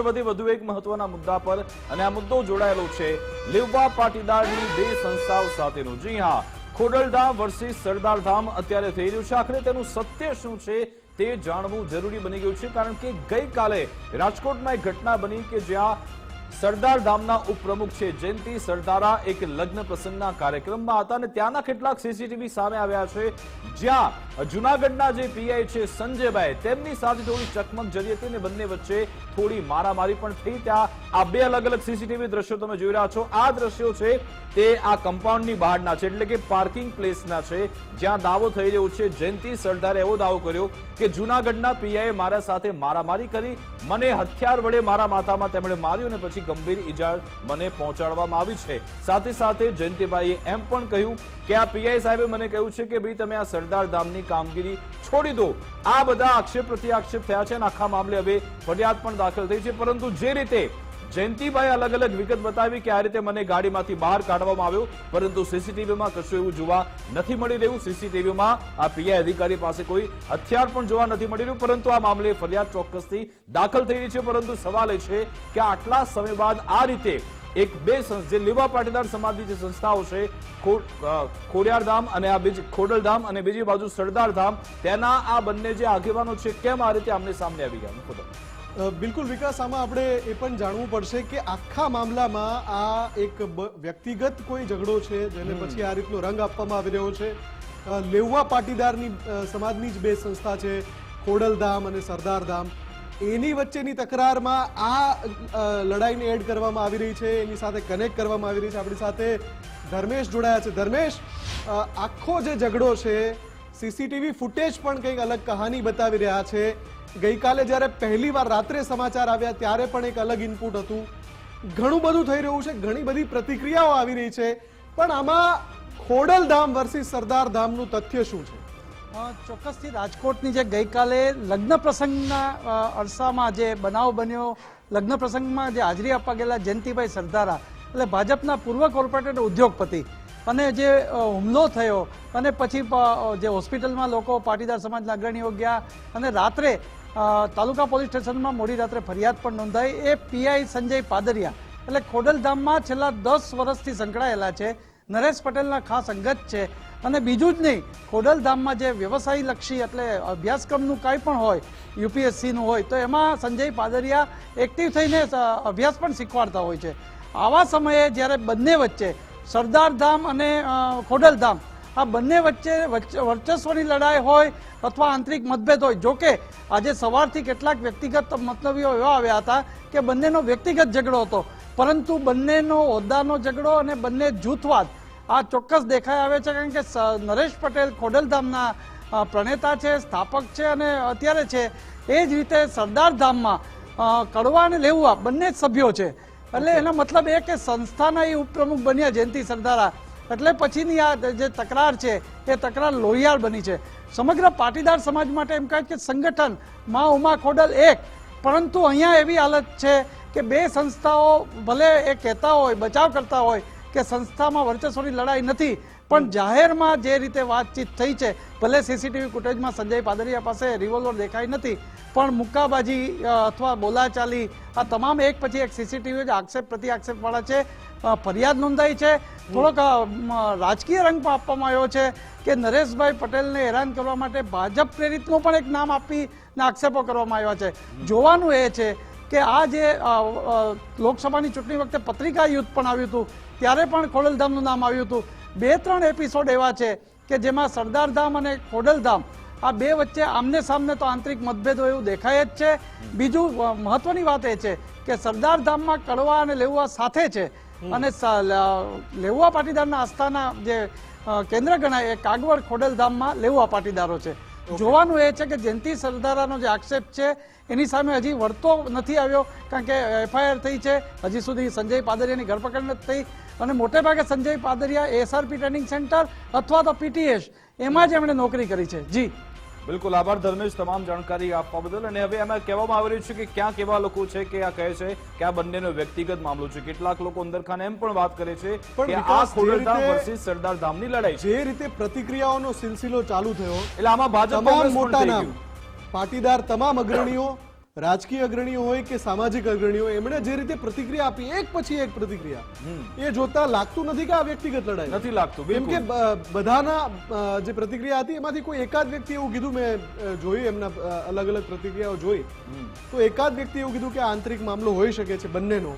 વધી એક મહત્વના મુદ્દા પર અને આ મુદ્દો જોડાયેલો છે. લેવવા પાટીદારની બે સંસ્થાઓ સાથેનું. જી હા, ખોડલધામ વર્સિસ સરદારધામ અત્યારે થઈ રહ્યું છે. આખરે તેનું સત્ય શું છે તે જાણવું જરૂરી બની ગયું છે. કારણ કે ગઈકાલે રાજકોટમાં એક ઘટના બની કે જ્યાં સરદાર ધામના ઉપપ્રમુખ છે જયંતિ સરદારા એક લગ્ન પ્રસંગના કાર્યક્રમમાં હતા અને ત્યાંના કેટલાક સીસીટીવી સામે આવ્યા છે. જ્યાં જુનાગઢના જે પીઆઈ છે સંજયભાઈ, તેમની સાથે થોડી ચકમક જરી હતી અને બંને વચ્ચે થોડી મારામારી પણ થઈ. ત્યાં આ બે અલગ અલગ સીસીટીવી દ્રશ્યો તમે જોઈ રહ્યા છો. આ દ્રશ્યો છે તે આ કમ્પાઉન્ડની બહારના છે, એટલે કે પાર્કિંગ પ્લેસના છે, જ્યાં દાવો થઈ રહ્યો છે. જયંતિ સરદારે એવો દાવો કર્યો કે જુનાગઢના પીઆઈએ મારા સાથે મારામારી કરી, મને હથિયાર વડે મારા માથામાં તેમણે માર્યું અને પછી ગંભીર ઈજા મને પહોંચાડવામાં આવી છે. સાથે સાથે જયંતિભાઈએ એમ પણ કહ્યું કે આ પીઆઈ સાહેબે મને કહ્યું છે કે ભાઈ તમે આ સરદાર ધામની કામગીરી છોડી દો. આ બધા આક્ષેપ પ્રતિ આક્ષેપ થયા છે અને આખા મામલે હવે ફરિયાદ પણ દાખલ થઈ છે. પરંતુ જે રીતે જયંતિભાઈ અલગ અલગ વિગત બતાવી કે આ રીતે મને ગાડીમાંથી બહાર કાઢવામાં આવ્યો પરંતુ સીસીટીવીમાં કશું એવું જોવા નથી મળી રહ્યું. સીસીટીવીમાં આ પીઆઈ અધિકારી પાસે કોઈ હથિયાર પણ જોવા નથી મળી રહ્યું પરંતુ આ મામલે ફરિયાદ ચોક્કસથી દાખલ થઈ છે. પરંતુ સવાલ એ છે કે આટલા સમય બાદ આ રીતે એક બે જે લીવા પાટીદાર સમાજની જે સંસ્થાઓ છે ખોડિયારધામ અને આ બીજી ખોડલધામ અને બીજી બાજુ સરદારધામ તેના આ બંને જે આગેવાનો છે કેમ આ રીતે આમને સામે આવી ગયા. અ, બિલકુલ વિકાસ આમાં આપણે એ પણ જાણવું પડશે કે આખા મામલામાં આ એક વ્યક્તિગત કોઈ ઝઘડો છે જેને પછી આ રીતનો રંગ આપવામાં આવી રહ્યો છે. લેવવા પાટીદારની સમાજની જ બે સંસ્થા છે ખોડલધામ અને સરદારધામ એની વચ્ચેની તકરારમાં આ લડાઈને એડ કરવામાં આવી રહી છે એની સાથે કનેક્ટ કરવામાં આવી રહી છે. આપણી સાથે ધર્મેશ જોડાયા છે. ધર્મેશ આખો જે ઝઘડો છે સીસીટીવી ફૂટેજ પણ કંઈક અલગ કહાની બતાવી રહ્યા છે. ગઈકાલે જ્યારે પહેલી વાર રાત્રે સમાચાર આવ્યા, ત્યારે પણ એક અલગ ઇનપુટ હતું. ઘણું બધું થઈ રહ્યું છે, ઘણી બધી પ્રતિક્રિયાઓ આવી રહી છે, પણ આમાં ખોડલધામ વર્સિસ સરદાર ધામનું તથ્ય શું છે? ચોક્કસથી રાજકોટની જે ગઈકાલે લગ્ન પ્રસંગના અરસામાં જે બનાવ બન્યો, લગ્ન પ્રસંગમાં જે હાજરી આપવા ગયેલા જયંતિભાઈ સરદારા, એટલે ભાજપના પૂર્વ કોર્પોરેટર ઉદ્યોગપતિ, અને જે હુમલો થયો, અને પછી જે હોસ્પિટલમાં લોકો પાટીદાર સમાજના અગ્રણીઓ ગયા, અને રાત્રે તાલુકા પોલીસ સ્ટેશનમાં મોડી રાત્રે ફરિયાદ પણ નોંધાઈ. એ પીઆઈ સંજય પાદરિયા, એટલે ખોડલધામમાં છેલ્લા દસ વર્ષથી સંકળાયેલા છે. નરેશ પટેલના ખાસ અંગત છે. અને બીજું જ નહીં ખોડલધામમાં જે વ્યવસાય લક્ષી એટલે અભ્યાસક્રમનું કાંઈ પણ હોય, યુપીએસસીનું હોય, તો એમાં સંજય પાદરિયા એક્ટિવ થઈને અભ્યાસ પણ શીખવાડતા હોય છે. આવા સમયે જ્યારે બંને વચ્ચે સરદારધામ અને ખોડલધામ આ બંને વચ્ચે વચ્ચે- વર્ચસ્વની લડાઈ હોય અથવા આંતરિક મતભેદ હોય. જોકે આજે સવારથી કેટલાક વ્યક્તિગત મતલબીઓ એવા આવ્યા હતા કે બંનેનો વ્યક્તિગત ઝઘડો હતો. પરંતુ બંનેનો હોદ્દાનો ઝઘડો અને બંને જૂથવાદ આ ચોક્કસ દેખાઈ આવે છે કારણ કે નરેશ પટેલ ખોડલધામના પ્રણેતા છે સ્થાપક છે અને અત્યારે છે. એ જ રીતે સરદારધામમાં કડવા અને લેવા બંને જ સભ્યો છે. એટલે એનો મતલબ એ કે સંસ્થાના એ ઉપપ્રમુખ બન્યા જયંતિ સરદારા. એટલે પછીની આ જે તકરાર છે, એ તકરાર લોહિયાળ બની છે. સમગ્ર પાટીદાર સમાજ માટે એમ કહે કે સંગઠન મા ઉમા ખોડલ એક. પરંતુ અહીંયા એવી હાલત છે કે બે સંસ્થાઓ ભલે એ કહેતા હોય, બચાવ કરતા હોય કે સંસ્થામાં વર્ચસ્વની લડાઈ નથી. પણ જાહેરમાં જે રીતે વાતચીત થઈ છે, ભલે સીસીટીવી ફૂટેજમાં સંજય પાદરિયા પાસે રિવોલ્વર દેખાઈ નથી, પણ મુક્કાબાજી અથવા બોલાચાલી, આ તમામ એક પછી એક સીસીટીવી આક્ષેપ પ્રતિ આક્ષેપવાળા છે ફરિયાદ નોંધાઈ છે. થોડોક રાજકીય રંગ પણ આપવામાં આવ્યો છે કે નરેશભાઈ પટેલને હેરાન કરવા માટે ભાજપ પ્રેરિતનું પણ એક નામ આપીને આક્ષેપો કરવામાં આવ્યા છે. જોવાનું એ છે કે આ જે લોકસભાની ચૂંટણી વખતે પત્રિકા યુદ્ધ પણ આવ્યું હતું ત્યારે પણ ખોડલધામનું નામ આવ્યું હતું. બે ત્રણ એપિસોડ એવા છે કે જેમાં સરદારધામ અને ખોડલધામ આ બે વચ્ચે આમને સામને તો આંતરિક મતભેદો એવું દેખાય જ છે. બીજું મહત્વની વાત એ છે કે સરદારધામમાં કડવા અને લેવા સાથે છે. અને લેવા પાટીદારના આસ્થાના જે કેન્દ્ર ગણાય એ કાગવડ ખોડલધામમાં લેવા પાટીદારો છે. જોવાનું એ છે કે જયંતિ સરદારાનો જે આક્ષેપ છે, એની સામે હજી વળતો નથી આવ્યો, કારણ કે એફઆઈઆર થઈ છે. હજી સુધી સંજય પાદરિયાની ધરપકડ નથી થઈ. અને મોટે ભાગે Sanjay Padariya SRP training center અથવા તો પીટીએસ, એમાં જ એમણે નોકરી કરી છે. જી. બિલકુલ આભાર ધર્મેશ તમામ જાણકારી આપવા બદલ. અને હવે એમાં કહેવામાં આવી રહ્યું છે કે ક્યાં કેવા લોકો છે કે આ કહે છે કે આ બંનેનો વ્યક્તિગત મામલો છે. કેટલાક લોકો અંદર ખાને એમ પણ વાત કરે છે પણ કે આ ખોડલધામ વર્સિસ સરદાર ધામની લડાઈ છે. જે રીતે પ્રતિક્રિયાઓનો સિલસિલો ચાલુ થયો એટલે આમાં ભાજપ મોટા નામ પાટીદાર તમામ અગ્રણીઓ રાજકીય અગ્રણીઓ હોય કે સામાજિક અગ્રણીઓ એમણે જે રીતે પ્રતિક્રિયા આપી એક પછી એક પ્રતિક્રિયા એ જોતા લાગતું નથી કે આ વ્યક્તિગત લડાઈ નથી લાગતું, કેમ કે બધાના જે પ્રતિક્રિયા હતી એમાંથી કોઈ એકાદ વ્યક્તિ એવું કીધું મેં જોયું એમના અલગ અલગ પ્રતિક્રિયાઓ જોઈ. તો એકાદ વ્યક્તિ એવું કીધું કે આંતરિક મામલો હોઈ શકે છે બંનેનો.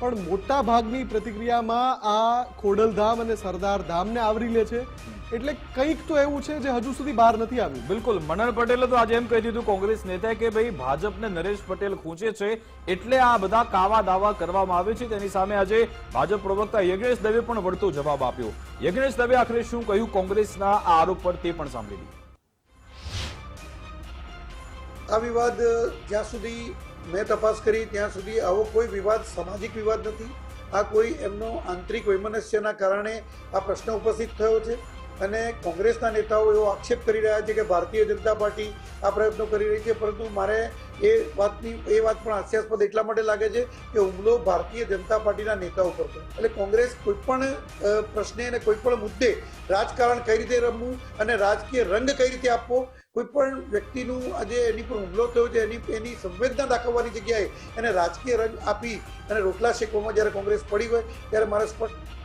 પણ મોટા ભાગની પ્રતિક્રિયામાં આ ખોડલધામ અને સરદાર ધામને આવરી લે છે. એટલે કંઈક તો એવું છે જે હજુ સુધી બહાર નથી આવ્યું. બિલકુલ. મનન પટેલે તો આજે એમ કહી દીધું કોંગ્રેસ નેતાએ કે ભાઈ ભાજપને નરેશ પટેલ ખૂંચે છે એટલે આ બધા કાવા દાવા કરવામાં આવે છે. તેની સામે આજે ભાજપ પ્રવક્તા યજ્ઞેશ દવે પણ વળતો જવાબ આપ્યો. યજ્ઞેશ દવે આખરે શું કહ્યું કોંગ્રેસના આ આરોપ પર તે પણ સાંભળી લીધું આ વિવાદ જ્યાં સુધી મેં તપાસ કરી ત્યાં સુધી આવો કોઈ વિવાદ સામાજિક વિવાદ નથી. આ કોઈ એમનો આંતરિક વૈમનસ્યના કારણે આ પ્રશ્ન ઉપસ્થિત થયો છે. અને કોંગ્રેસના નેતાઓ એવો આક્ષેપ કરી રહ્યા છે કે ભારતીય જનતા પાર્ટી આ પ્રયત્નો કરી રહી છે, પરંતુ મારે એ વાતની, એ વાત પણ હાસ્યાસ્પદ એટલા માટે લાગે છે કે હુમલો ભારતીય જનતા પાર્ટીના નેતાઓ પર છે એટલે કોંગ્રેસ કોઈ પણ પ્રશ્ને અને કોઈ પણ મુદ્દે રાજકારણ કઈ રીતે રમવું અને રાજકીય રંગ કઈ રીતે આપવો કોઈ પણ વ્યક્તિનું આજે એની પર હુમલો થયો છે, એની એની સંવેદના દાખવવાની જગ્યાએ એને રાજકીય રંગ આપી અને રોટલા શેકવામાં જ્યારે કોંગ્રેસ પડી હોય, ત્યારે મારે સ્પષ્ટ